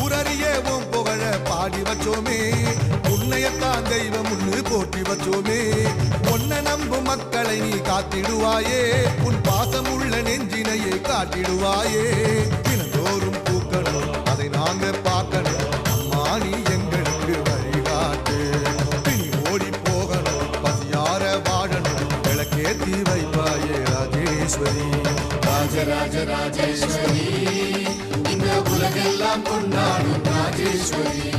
ஊரறிய ஓம் புகழ பாடி வச்சோமே. உன்னையத்தான் தெய்வம் உன்னு போற்றி வச்சோமே. உன்னை நம்பும் மக்களை நீ காத்திடுவாயே. உன் பாசம் உள்ள நெஞ்சினையே காட்டிடுவாயே. தினந்தோறும் பூக்கணும் அதை நாங்க பார்க்கணும். அம்மா நீ எங்களுக்கு வழிகாட்டு. பிணி ஓடி போகணும் பசியார வாழணும். விளக்கேத்தி வைப்பாயே ராஜேஸ்வரி. ராஜராஜ ராஜேஸ்வரி. కాకున్నాడు రాజేశ్వరి